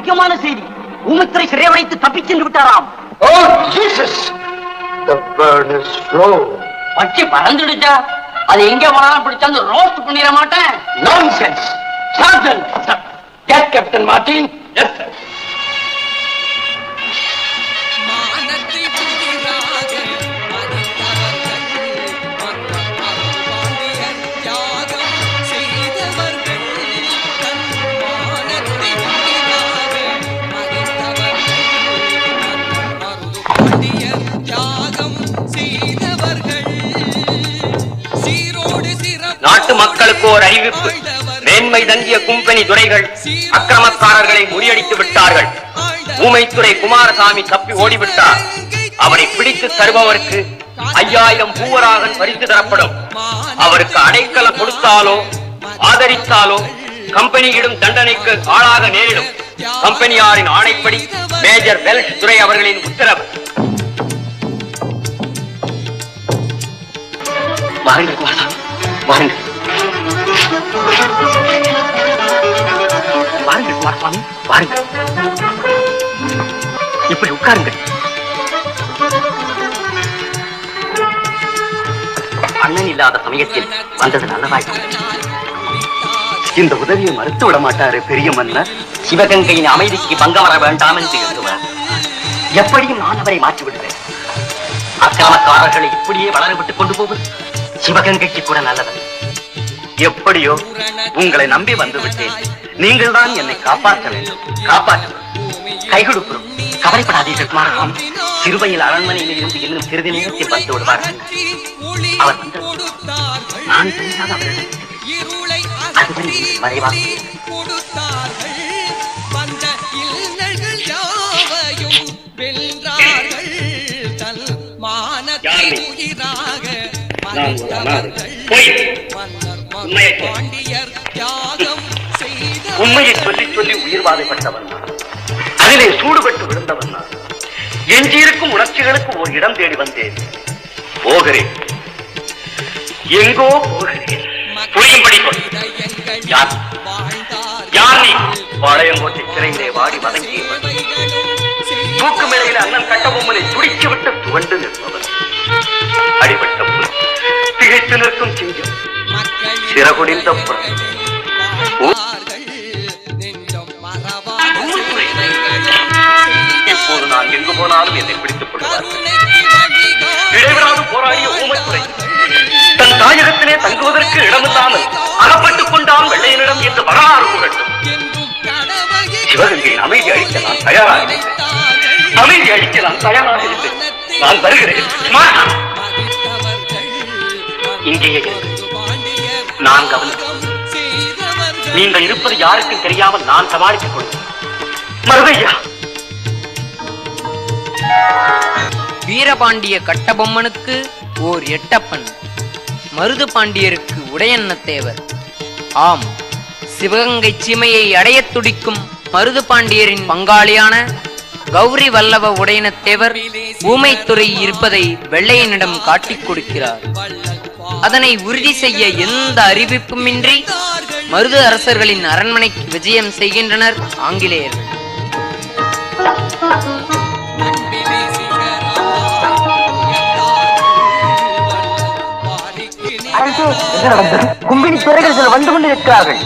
முக்கியமான செய்தி ஊமத்துறை சிறைவடைத்து தப்பிச் சென்று விட்டாராம் Oh, Jesus! The burn is low. பச்சை பறந்துடுச்சா அது எங்க போனாலும் பிடிச்சாந்து ரோஸ்ட் பண்ணிட மாட்டேன் Nonsense! Sergeant Captain Martin. Yes, sir. நாட்டு மக்களுக்கு ஓர் அறிவிப்பு. மேன்மை தங்கிய கும்பெனி துறைகள் அக்கிரமக்காரர்களை முறியடித்து விட்டார்கள். ஊமைத்துறை குமாரசாமி தப்பி ஓடிவிட்டார். அவரை பிடித்து தருபவருக்கு ஐயாயிரம் பூவராகன் பரிசு தரப்படும். அவருக்கு அடைக்கலம் கொடுத்தாலோ ஆதரித்தாலோ கம்பெனியிடும் தண்டனைக்கு ஆளாக நேரிடும். கம்பெனியாரின் ஆணைப்படி மேஜர் வெல்ஷ் துறை அவர்களின் உத்தரவு. வாருங்கள் குமாரசாமி வாருங்கள் வாருங்கள் குமாரசாமி வாருங்கள். இப்படி உட்காருங்கள். அண்ணன் இல்லாத சமயத்தில் வந்தது நல்லதாயிற்று இந்த உதவியை மறுத்து விட மாட்டாரு பெரிய மன்னர். சிவகங்கையின் அமைதிக்கு பங்கம் வர வேண்டாம் என்று எழுதுவார் எப்படியும் நான் அவரை மாற்றி விடுவேன் அக்கிரமக்காரர்களை இப்படியே வளர கொண்டு போவது சிவகங்கைக்கு கூட நல்லதல்ல. எப்படியோ உங்களை நம்பி வந்து விட்டேன் நீங்கள் தான் என்னை காப்பாற்ற வேண்டும். காப்பாற்ற கை கொடுக்கிறோம். கவலைப்படாதீர்கள் குமாரசாமி சிறுவையில் அரண்மனையில் இருந்து இன்னும் சிறிது நேரத்தில் வந்து விடுவார்கள் அவர் நான் தெரியாத அவரிடம் இருளை அதுவரை மறைவாக நான் ஒரு அனாதை. பொய். உண்மையை உண்மையை சொல்லி சொல்லி உயிர் வாதைப்பட்டவன் நான். அதிலே சூடுபட்டு விழுந்தவன் நான். எஞ்சியிருக்கும் உணர்ச்சிகளுக்கு ஒரு இடம் தேடி வந்தேன். போகிறேன். எங்கோ போகிறேன். புரியும்படி. யார்? யார் நீ? பாளையங்கோட்டை சிறையிலே வாடி வதங்கியவன் தூக்கு மேலையில அண்ணன் கட்டபொம்மனை துடிச்சு விட்டு துவண்டு நிற்பவன். அடிபட்ட திகைத்து நிற்கும் சிங்கம். சிறகுடிந்த புறம். இப்போது நான் எங்கு போனாலும் என்னை பிடித்துக் கொள்வார்கள். இடைவிடாது போராடிய ஊமைத்துறை. தன் தாயகத்திலே தங்குவதற்கு இடமில்லாமல் அகப்பட்டுக் கொண்டான் வெள்ளையனிடம் என்று வரலாறு கூறட்டும் சிவகங்கையின் அமைதி அழிக்க நான் தயாராக இருக்கிறேன் அமைதி அழிக்க நான் தயாராக இருக்கிறேன் நான் வருகிறேன். இங்கேயே நான் கவனிக்கிறேன். நீங்கள் இருப்பது யாருக்கும் தெரியாமல் நான் சமாளித்துக் கொள்வேன். மருதையா? வீரபாண்டிய கட்டபொம்மனுக்கு ஓர் எட்டப்பன். மருது பாண்டியருக்கு உடையண்ண தேவர் ஆம் சிவகங்கை சீமையை அடையத் துடிக்கும் மருது பாண்டியரின் பங்காளியான கௌரி வல்லவ உடையனத்தேவர் ஊமைத்துறை இருப்பதை வெள்ளையனிடம் காட்டிக் கொடுக்கிறார். அதனை உறுதி செய்ய எந்த அறிவிப்புமின்றி மருது அரசர்களின் அரண்மனைக்கு விஜயம் செய்கின்றனர் ஆங்கிலேயர்கள். கும்பினி துறைகள் சில வந்து கொண்டிருக்கிறார்கள்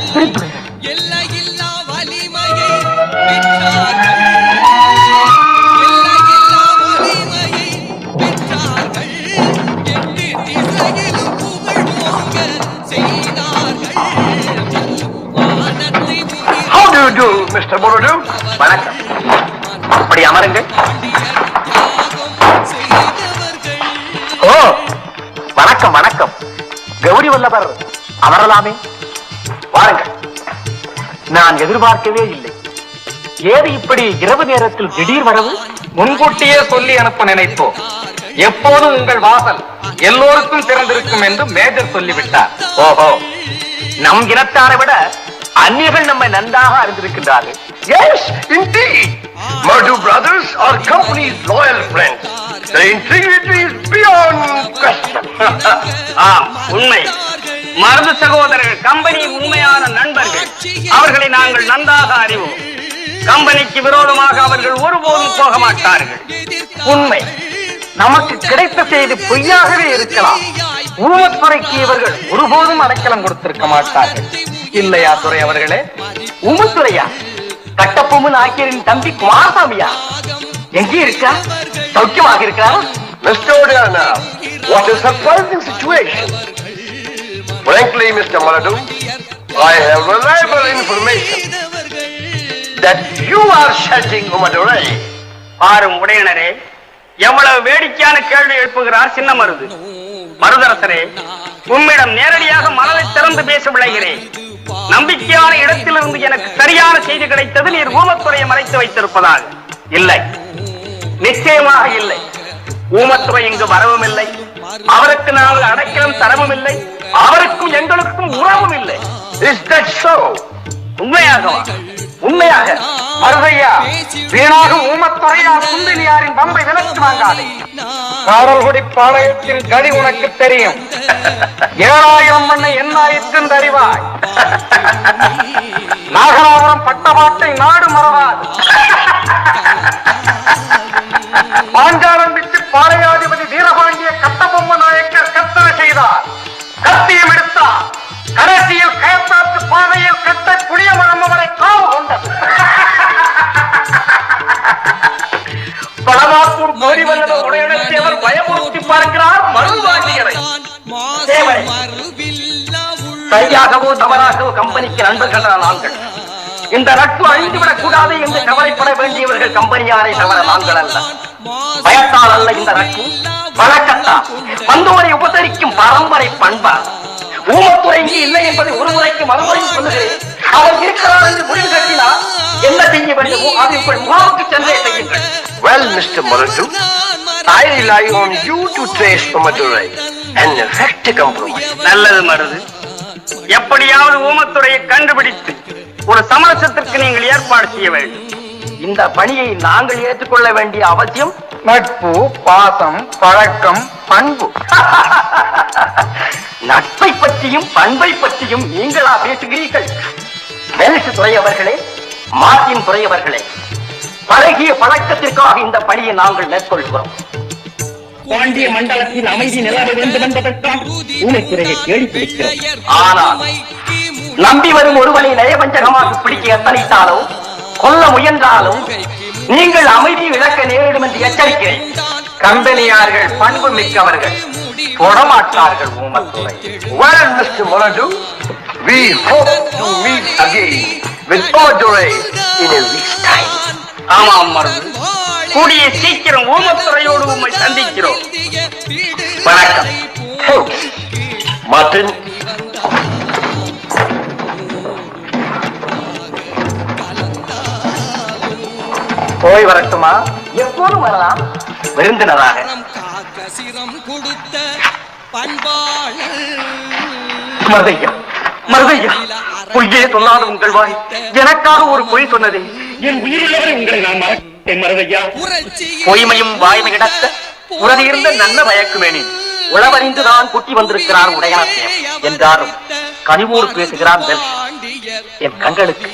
Mr. Borodu? வணக்கம். அப்படி அமருங்கள் ஓ வணக்கம் வணக்கம். கௌரி வல்லவர் அமரலாமே? வாருங்கள். நான் எதிர்பார்க்கவே இல்லை. ஏது இப்படி இரவு நேரத்தில் திடீர் வரவு? முன்கூட்டியே சொல்லி அனுப்ப நினைத்தோம். எப்போதும் உங்கள் வாசல் எல்லோருக்கும் திறந்திருக்கும் என்று மேஜர் சொல்லிவிட்டார். ஓஹோ. நம் இனத்தாரை விட அந்நியர்கள் நம்மை நன்றாக அறிந்திருக்கின்றார்கள். Yes, indeed. Murdu brothers are company's loyal friends. Their integrity is beyond question. ஆம் ah, உண்மை. மருது சகோதரர்கள் கம்பெனி உண்மையான நண்பர்கள். அவர்களை நாங்கள் நன்றாக அறிவோம். கம்பெனிக்கு விரோதமாக அவர்கள் ஒருபோதும் போக மாட்டார்கள். உண்மை. நமக்கு கிடைத்த செய்தி பொய்யாகவே இருக்கலாம். ஊமத்துறைக்கு இவர்கள் ஒருபோதும் அடைக்கலம் கொடுத்திருக்க மாட்டார்கள். இல்லையா துறை அவர்களே உமுத்துறையா கட்டப்பொம்மு நாக்கியரின் தம்பி குமாரசாமியா எங்கே இருக்கா சௌக்கியமாக இருக்கிறாரா Mr. Odiana, what a surprising situation. Frankly, Mr. Maladu, I have reliable information that you are shedding Umadurai. பாரும் உடையனரே எவ்வளவு வேடிக்கையான கேள்வி எழுப்புகிறார் சின்ன மருது மருதரசரே உம்மிடம் நேரடியாக மனதை திறந்து பேச விளைகிறேன் நம்பிக்கையான இடத்திலிருந்து எனக்கு சரியான செய்தி கிடைத்தது நீர் ஊமத்துறையை மறைத்து வைத்திருப்பதாக இல்லை. நிச்சயமாக இல்லை. ஊமத்துறை இங்கு வரவும் இல்லை. அவருக்கு நாங்கள் அடைக்கலம் தரவும் இல்லை. அவருக்கும் எங்களுக்கும் உறவும் இல்லை. Is உண்மையாகவா? உண்மையாக. மருதையா வீணாக ஊமத்துறையார் குந்தினியாரின் பம்பை விலக்கு வாங்காதே. காரல்குடி பாளையத்தின் கடி உனக்கு தெரியும். ஏழாயிரம் மண்ணை என்ன ஆயிற்று அறிவாய் நாகராபுரம் பட்டபாட்டை நாடு மறவாது. சரியாகவோ தவறாகவோ கம்பெனிக்கு நண்பர்கள் நாங்கள். இந்த நட்பு அழிந்துவிடக் கூடாது என்று கவலைப்பட வேண்டியவர்கள் கம்பெனியாரை தவிர நாங்கள் அல்ல. பயத்தால் அல்ல இந்த நட்பு வழக்கத்தா. வந்தோரை உபசரிக்கும் பரம்பரை பண்பா. ஊமத்துறை இங்கு இல்லை என்பதை ஒரு முறைக்கு மறுமுறையும் சொல்லுகிறேன். அவர் இருக்கிறார் என்று முடிவு கட்டினார் என்ன செய்ய வேண்டுமோ? அதை உங்கள் முகாமுக்கு சென்றே செய்யுங்கள். Well, Mr. Maladu, I rely on you to trace Umadurai and a compromise. நல்லது மருது. எப்படியாவது ஊமத்துறையை கண்டுபிடித்து ஒரு சமரசத்திற்கு நீங்கள் ஏற்பாடு செய்ய வேண்டும். இந்த பணியை நாங்கள் ஏற்றுக்கொள்ள வேண்டிய அவசியம் நட்பு பாசம் பழக்கம் பண்பு. நட்பை பற்றியும் பண்பை பற்றியும் நீங்களா பேசுகிறீர்கள். வெல்ஸ் துறை அவர்களே மார்டின் துறை அவர்களே பழகிய பழக்கத்திற்காக இந்த பணியை நாங்கள் மேற்கொள்கிறோம். பாண்டிய மண்டலத்தின் அமைதி நிலவ வேண்டும் என்பதற்காக ஊமைத்துறையை தேடி பிடிக்கிறோம் ஆனால் நம்பி வரும் ஒருவனை நயவஞ்சகமாக பிடிக்க எத்தனைத்தாலும் கொல்ல முயன்றாலும் நீங்கள் அமைதி விளக்க நேரிடும் என்று எச்சரிக்கிறேன் கம்பெனியார்கள் பண்பு மிக்கவர்கள் தொடமாட்டார்கள் Oomathurai Well, Mr. Maladu, we hope to meet again with Umadurai in a week's time. ஆமாம் மருது கூடிய சீக்கிரம் ஓமத்துறையோடு உண்மை சந்திக்கிறோம். வணக்கம். Thanks, போய் வரட்டுமா? எப்போதும் வரலாம். விருந்தினராக. காக்க சிரம் கொடுத்த பண்பாளர் மருதையா? மருதையா? பொய்யே சொல்லாத உங்கள் வாய். எனக்காக ஒரு பொய் சொன்னதே. என் உயிரிழவரை உங்களை நான் பொய்மையும் வாய்மை கிடக்க உறதியிருந்த நல்ல மயக்குமேனி உளவறிந்துதான் குட்டி வந்திருக்கிறார் உடையனத்தேன் என்றாரும் கனிவோடு பேசுகிறான் என் கண்களுக்கு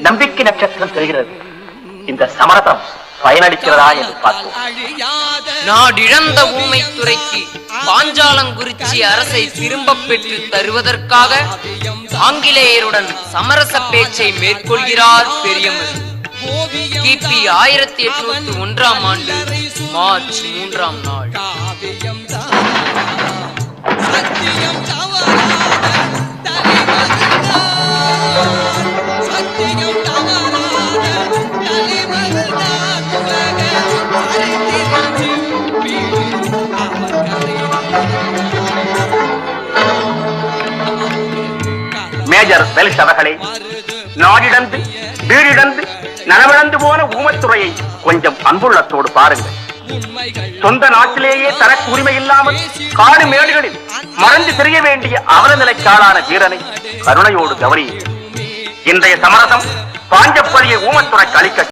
நம்பிக்கை நட்சத்திரம் தெரிகிறது. இந்த சமரசம் பயனளிக்கிறதா என்று அழியாத நாடிழந்த ஊமைத்துறைக்கு பாஞ்சாலங்குறிச்சி அரசை திரும்பப் பெற்று தருவதற்காக ஆங்கிலேயருடன் சமரச பேச்சை மேற்கொள்கிறார் பெரியமர் கிபி ஆயிரத்தி எட்நூத்தி ஒன்றாம் ஆண்டு மார்ச் மூன்றாம் நாள். மேஜர் வெல்ஸ் அவர்களே நாடிடந்து வீடிடந்து நனவிழந்து போன ஊமத்துறையை கொஞ்சம் அன்புள்ளத்தோடு பாருங்கள். சொந்த நாட்டிலேயே தனக்கு உரிமை இல்லாமல் காடு மேடுகளில் மறந்து தெரிய வேண்டிய அவல நிலைக்காளான வீரனை கருணையோடு கவனியுங்கள். இன்றைய சமரசம் பாஞ்சப்பள்ளியை ஊமத்துறைக்கு அளிக்க